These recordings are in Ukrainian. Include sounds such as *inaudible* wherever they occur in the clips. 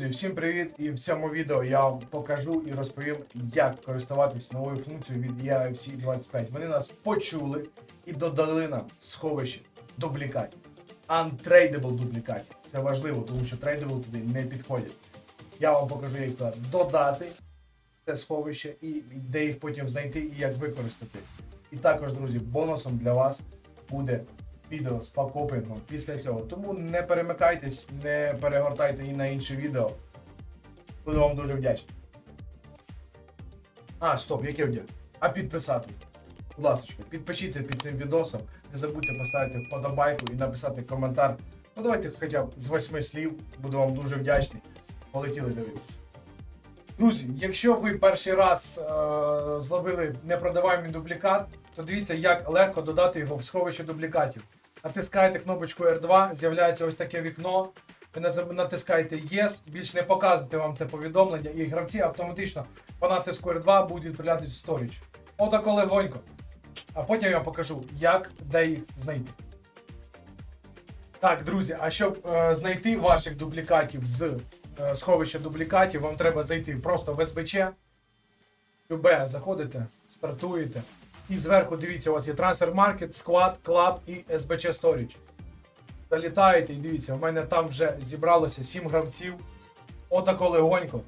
Друзі, всім привіт! І в цьому відео я вам покажу і розповім, як користуватись новою функцією від EIFC 25. Вони нас почули і додали нам сховище дублікатів. Untradeable дублікатів. Це важливо, тому що трейдабл туди не підходять. Я вам покажу, як туди додати це сховище і де їх потім знайти і як використати. І також, друзі, бонусом для вас буде відео з покопингом після цього. Тому не перемикайтесь, не перегортайте і на інше відео. Буду вам дуже вдячний. А, стоп, яке вдяк? А підписатись. Будь ласка, підпишіться під цим відосом. Не забудьте поставити вподобайку і написати коментар. Ну давайте хоча б з восьми слів. Буду вам дуже вдячний. Полетіли дивитися. Друзі, якщо ви перший раз е- зловили непродаваємий дублікат, то дивіться, як легко додати його в сховище дублікатів. Натискаєте кнопочку R2, з'являється ось таке вікно. Ви натискаєте Yes, більш не показуйте вам це повідомлення, і гравці автоматично по натиску R2 будуть відправлятись в сторіч. Отако легонько. А потім я вам покажу, як де їх знайти. Так, друзі, а щоб е, знайти ваших дублікатів з е, сховища дублікатів, вам треба зайти просто в СБЧ. Любе, заходите, стартуєте. І зверху дивіться, у вас є Transfer Market, Squad, Club і SBC Storage. Залітаєте і дивіться, у мене там вже зібралося 7 гравців. Отако легонько.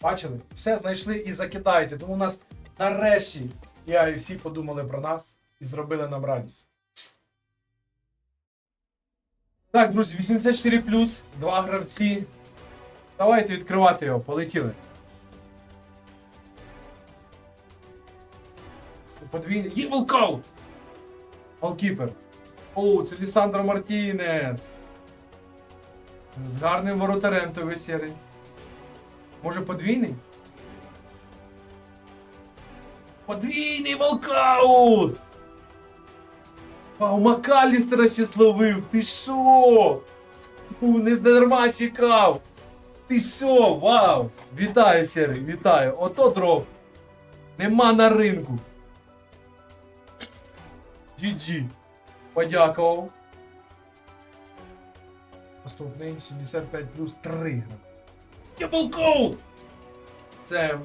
Бачили? Все знайшли і закидаєте. Тому у нас нарешті і всі подумали про нас і зробили нам радість. Так, друзі, 84 два гравці. Давайте відкривати його, полетіли. Подвійний. Є волкаут! Голкіпер. О, це Лісандро Мартінес. З гарним воротарем той сірий. Може подвійний? Подвійний волкаут! Вау, Макалістера ще словив! Ти шо? Фу, не дарма чекав! Ти що? Вау! Вітаю, Сірий, вітаю! Ото дроп! Нема на ринку! GG. Подякував. Наступний 75 плюс 3. Я полков! Це.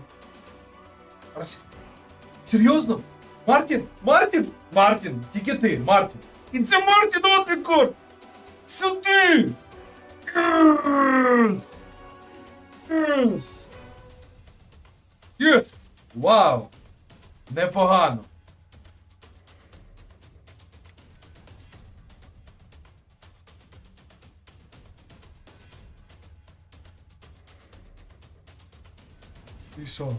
Серйозно? Мартін? Мартін? Мартін! Тільки ти, Мартін! І це Мартін Отикор! Сюди! Єс! Єс! Єс! Вау! Непогано! І що?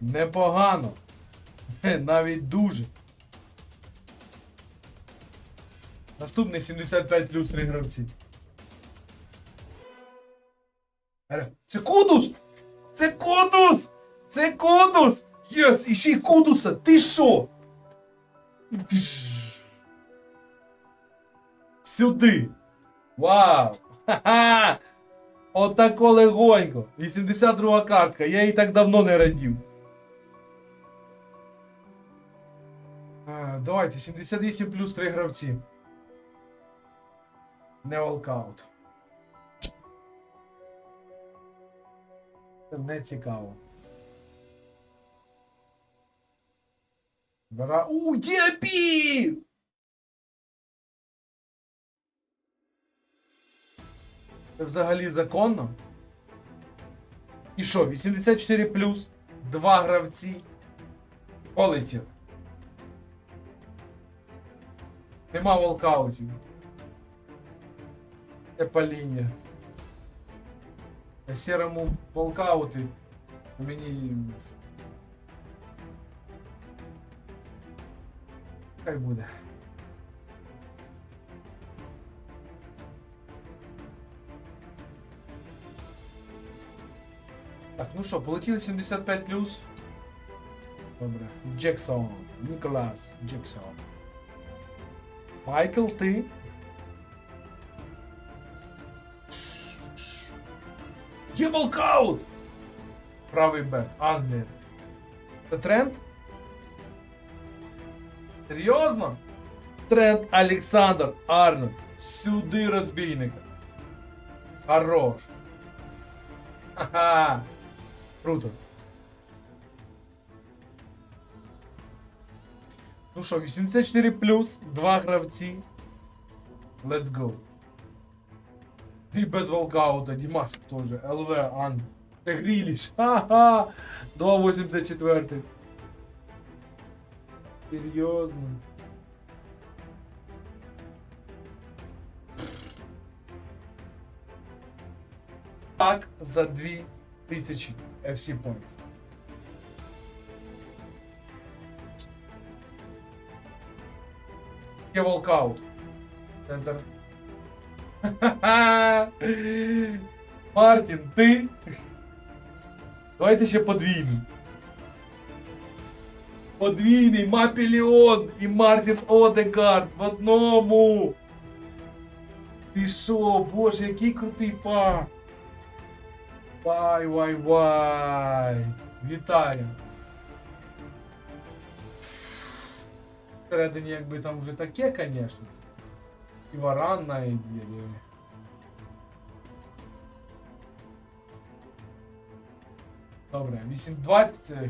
Непогано. Навіть дуже. Наступний 75 плюс 3 гравці. Е, Це Кудус! Це Кудус! Це Кудус! Єс! І ще й Кудуса! Ти що? Сюди! Вау! Ха-ха! Отако легонько. 82 картка. Я її так давно не радів. А, давайте, 78 плюс 3 гравці. Не волкаут. Це не цікаво. Бра... У, Діапі! Взагалі законно? І що, 84 плюс, 2 гравці. Полетів. Нема волкаутів. Це паління. На сірому волкаути мені. Хай буде. Так, ну що, полетіли 75 плюс. Добре. Джексон. Ніколас Джексон. Майкл, ти? Є волкаут! Правий бек. Англія. Це тренд? Серйозно? Трент Олександр Арнольд. Сюди розбійника. Хорош. Ха-ха. Круто. Ну що, 84 плюс, два гравці. Let's go. І без волкаута, Дімас теж. ЛВ, Ан. Те Гріліш. *laughs* Ха-ха. 2.84. Серйозно. Так за 2000 FC Points. Є волкаут. Центр. *laughs* Ха-ха! Мартін, ти? Давайте ще подвійний. Подвійний Мапіліон і Мартін Одегард в одному. Ти що, боже, який крутий пар. Вай, вай, вай. Вітаю. Всередині якби там вже таке, звісно. І варан навіть є. диви. Добре, 820. е,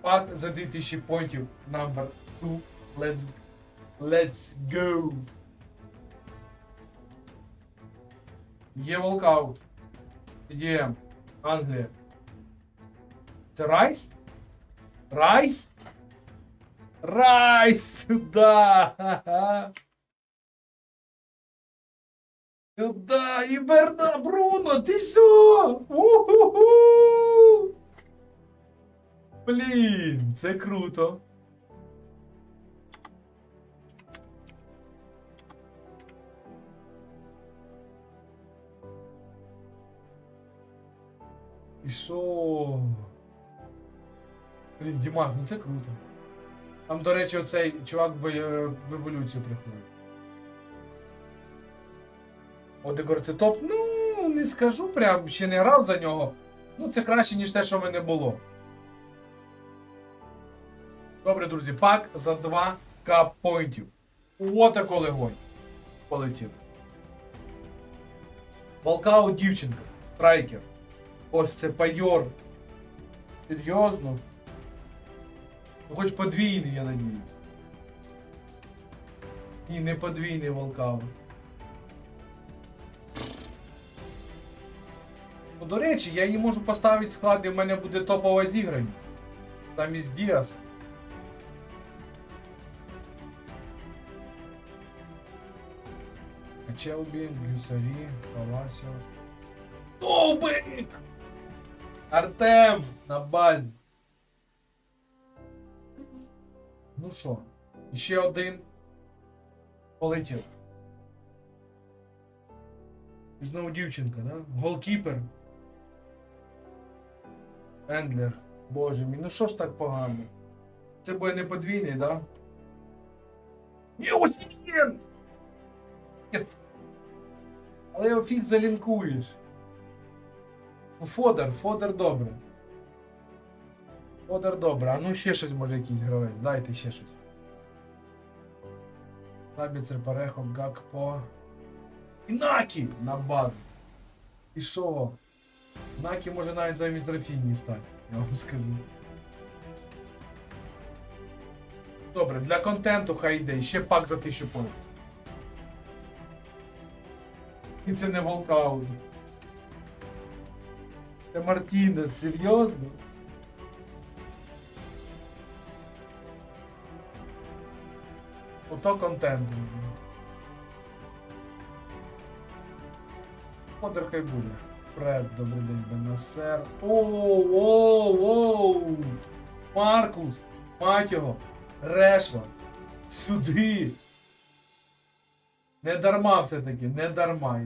Пак за 2000 поінтів. Number 2. Let's, let's go. Є волкаут. CDM. Англія. Це Райс? Райс? Райс сюда! Сюда! І Берна Бруно, ти що? У-ху-ху! Блін, це круто. І що? Блін, Дімас, ну це круто. Там, до речі, оцей чувак в, е, еволюцію приходить. Одегор це топ. Ну, не скажу прям, ще не грав за нього. Ну, це краще, ніж те, що в мене було. Добре, друзі, пак за 2к поінтів. Отако легонь. Полетів. Волкаут дівчинка. Страйкер. Ось це пайор. Серйозно? Ну, хоч подвійний, я надіюсь. Ні, не подвійний волкаут. Ну, до речі, я її можу поставити в склад, і в мене буде топова зіграність. Замість Діас. Челбі, Гюсарі, Паласіос. Довбик! Артем! На базі. Ну що, ще один. Полетів. І знову дівчинка, да? Голкіпер. Ендлер. Боже мій, ну що ж так погано? Це буде не подвійний, да? Ні, ось! Але його фіг залінкуєш. Ну, Фодер, Фодер добре. Фодер добре. А ну ще щось може якийсь гравець. Дайте ще щось. Табіцер, Парехо, Гакпо. Інакі! На базу. І що? Накі може навіть замість Рафіні стати, я вам скажу. Добре, для контенту хай йде. Ще пак за 1000 понад. І це не волкаут. Це Мартінес, серйозно? Ото контент. Подер хай буде. Фред, добрий день, Бенасер. Оу, оу, оу! Маркус! Мать його! Решва! Сюди! Не дарма все-таки, не дарма.